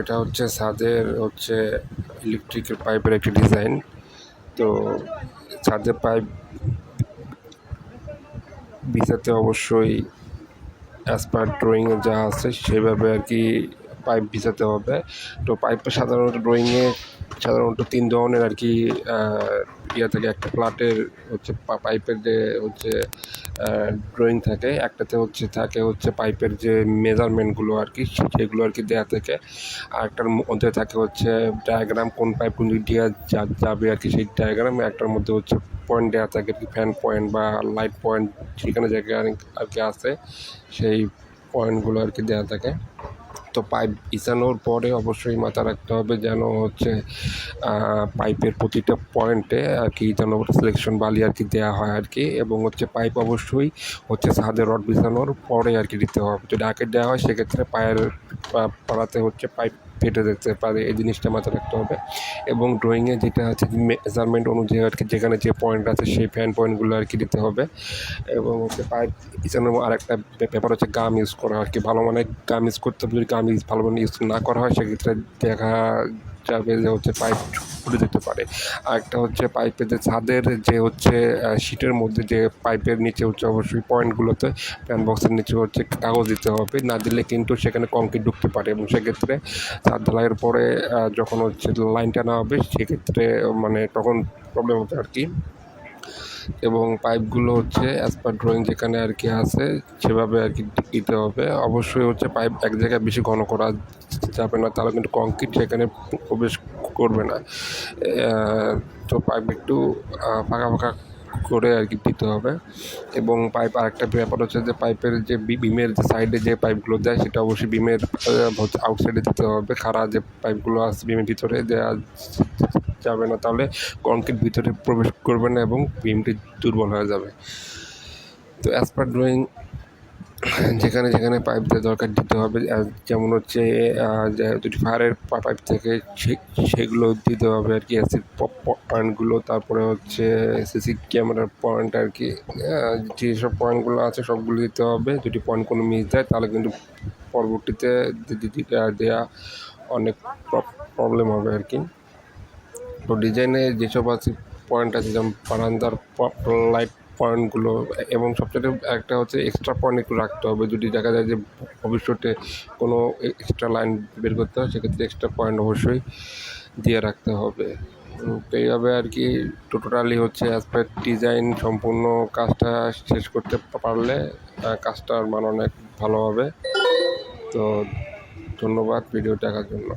এটা হচ্ছে ছাদের হচ্ছে ইলেকট্রিকের পাইপের একটি ডিজাইন তো ছাদের পাইপ বিছাতে অবশ্যই অ্যাজ পার ড্রয়িংয়ে যা আছে সেভাবে আর কি পাইপ বিছাতে হবে। তো পাইপটা সাধারণত ড্রয়িংয়ে সাধারণত তিন ধরনের আর কি ইয়ে থাকে একটা ফ্ল্যাটের হচ্ছে পাইপের যে হচ্ছে ড্রয়িং থাকে, একটাতে হচ্ছে, থাকে হচ্ছে পাইপের যে মেজারমেন্টগুলো আর কি, সেগুলো আর কি দেওয়া থাকে। আর একটার মধ্যে থাকে হচ্ছে ডায়াগ্রাম কোন পাইপ কোন দিক দিয়ে যাবে আর কি সেই ডায়াগ্রাম একটার মধ্যে হচ্ছে পয়েন্ট দেওয়া থাকে আর কি ফ্যান পয়েন্ট বা লাইট পয়েন্ট যেখানে জায়গায় আর কি আছে, সেই পয়েন্টগুলো আর কি দেওয়া থাকে। তো পাইপ বিছানোর পরে অবশ্যই মাথা রাখতে হবে যেন হচ্ছে পাইপের প্রতিটা পয়েন্টে আর কি যেন সিলেকশন বালি আর কি দেওয়া হয় আর কি। এবং হচ্ছে পাইপ অবশ্যই হচ্ছে ছাদের রড বিছানোর পরে আর কি দিতে হবে। যদি আগে দেওয়া হয় সেক্ষেত্রে পায়ের পাড়াতে হচ্ছে পাইপ ফেটে যেতে পারে, এই জিনিসটা মাথায় রাখতে হবে। এবং ড্রয়িংয়ে যেটা আছে মেজারমেন্ট অনুযায়ী আর কি, যেখানে যে পয়েন্ট আছে, সেই ফ্যান পয়েন্টগুলো আর কি দিতে হবে। এবং হচ্ছে পাইপ বিছানোর আর একটা ব্যাপার হচ্ছে গাম ইউজ করা আর কি। ভালো মানে গাম ইউজ করতে হবে, যদি গাম ইউজ ভালো মানে ইউজ না করা হয়, সেক্ষেত্রে দেখা যাবে যে হচ্ছে পাইপ ফুটে যেতে পারে। আরেকটা হচ্ছে পাইপের যে ছাদের যে হচ্ছে শীটের মধ্যে যে পাইপের নিচে হচ্ছে অবশ্যই পয়েন্টগুলোতে প্যান বক্সের নিচে হচ্ছে কাগজ দিতে হবে। না দিলে কিন্তু সেখানে কংক্রিট ঢুকতে পারে এবং সেক্ষেত্রে ছাদ ঢালাইয়ের পরে যখন হচ্ছে লাইন টানা হবে, সেক্ষেত্রে মানে তখন প্রবলেম হবে আর কি। এবং পাইপগুলো হচ্ছে অ্যাজ পার ড্রয়িং যেখানে আর কি আছে, সেভাবে আর কি দিতে হবে। অবশ্যই হচ্ছে পাইপ এক জায়গায় বেশি ঘন করা যাবে না তাহলে কিন্তু কংক্রিট সেখানে প্রবেশ করবে না। তো পাইপ একটু ফাঁকা ফাঁকা করে আর কি দিতে হবে। এবং পাইপ আরেকটা ব্যাপার হচ্ছে যে পাইপের যে বিমের যে সাইডে যে পাইপগুলো দেয় সেটা অবশ্যই বিমের আউটসাইডে দিতে হবে। খাড়া যে পাইপগুলো আছে বিমের ভিতরে দেওয়া যাবে না, তাহলে কংক্রিট ভিতরে প্রবেশ করবে না এবং বিমটি দুর্বল হয়ে যাবে। তো অ্যাজ পার ড্রয়িং যেখানে যেখানে পাইপ দেওয়া দরকার দিতে হবে যেমন হচ্ছে দুটি ফায়ারের পাইপ থেকে সেগুলো দিতে হবে আর কি অ্যাসিড পয়েন্টগুলো তারপরে হচ্ছে সিসি ক্যামেরার পয়েন্ট আর কি যেসব পয়েন্টগুলো আছে সবগুলো দিতে হবে, যদি পয়েন্ট কোনো মিস দেয়, তাহলে কিন্তু পরবর্তীতে দেওয়া অনেক প্রবলেম হবে আর কি। তো ডিজাইনে যেসব আছে পয়েন্ট আছে, যেমন বারান্দার লাইট পয়েন্টগুলো এবং সবচেয়ে একটা হচ্ছে এক্সট্রা পয়েন্ট একটু রাখতে হবে। যদি দেখা যায় যে ভবিষ্যতে কোনো এক্সট্রা লাইন বের করতে হয়, সেক্ষেত্রে এক্সট্রা পয়েন্ট অবশ্যই দিয়ে রাখতে হবে। তো এইভাবে আর কি টোটালি হচ্ছে অ্যাজ পার ডিজাইন সম্পূর্ণ কাজটা শেষ করতে পারলে কাজটার মান অনেক ভালো হবে। তো ধন্যবাদ ভিডিও দেখার জন্য।